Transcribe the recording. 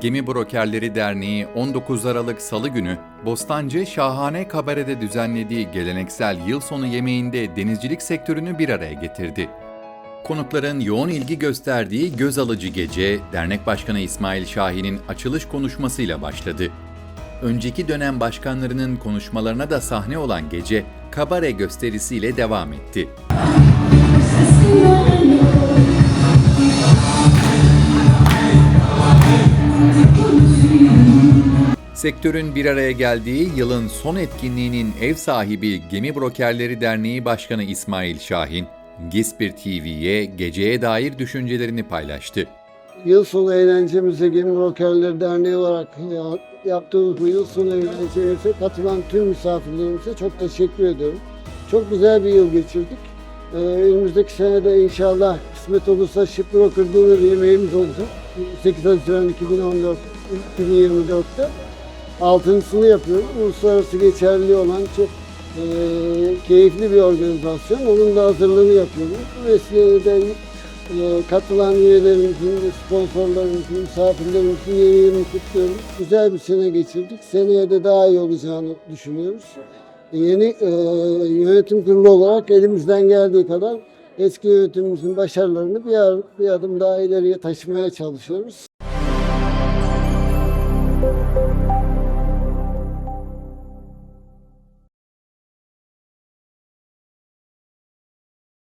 Gemi Brokerleri Derneği 19 Aralık Salı günü Bostancı Şahane Kabare'de düzenlediği geleneksel yıl sonu yemeğinde denizcilik sektörünü bir araya getirdi. Konukların yoğun ilgi gösterdiği göz alıcı gece, dernek başkanı İsmail Şahin'in açılış konuşmasıyla başladı. Önceki dönem başkanlarının konuşmalarına da sahne olan gece, kabare gösterisiyle devam etti. Sektörün bir araya geldiği yılın son etkinliğinin ev sahibi Gemi Brokerleri Derneği Başkanı İsmail Şahin, Gispir TV'ye geceye dair düşüncelerini paylaştı. Yıl sonu eğlencemize Gemi Brokerleri Derneği olarak ya- yaptığımız bu yıl sonu eğlencemize katılan tüm misafirlerimize çok teşekkür ediyorum. Çok güzel bir yıl geçirdik. Ee, önümüzdeki sene de inşallah kısmet olursa Ship Broker Dinner yemeğimiz olacak. 8 Haziran 2014 2024'te. Altıncısını yapıyoruz. Uluslararası geçerli olan çok e, keyifli bir organizasyon. Onun da hazırlığını yapıyoruz. Vesileyle e, katılan üyelerimizin, sponsorlarımızın, misafirlerimizin yeni yılını kutluyorum. Güzel bir sene geçirdik. Seneye de daha iyi olacağını düşünüyoruz. Yeni e, yönetim kurulu olarak elimizden geldiği kadar eski yönetimimizin başarılarını bir, bir adım daha ileriye taşımaya çalışıyoruz.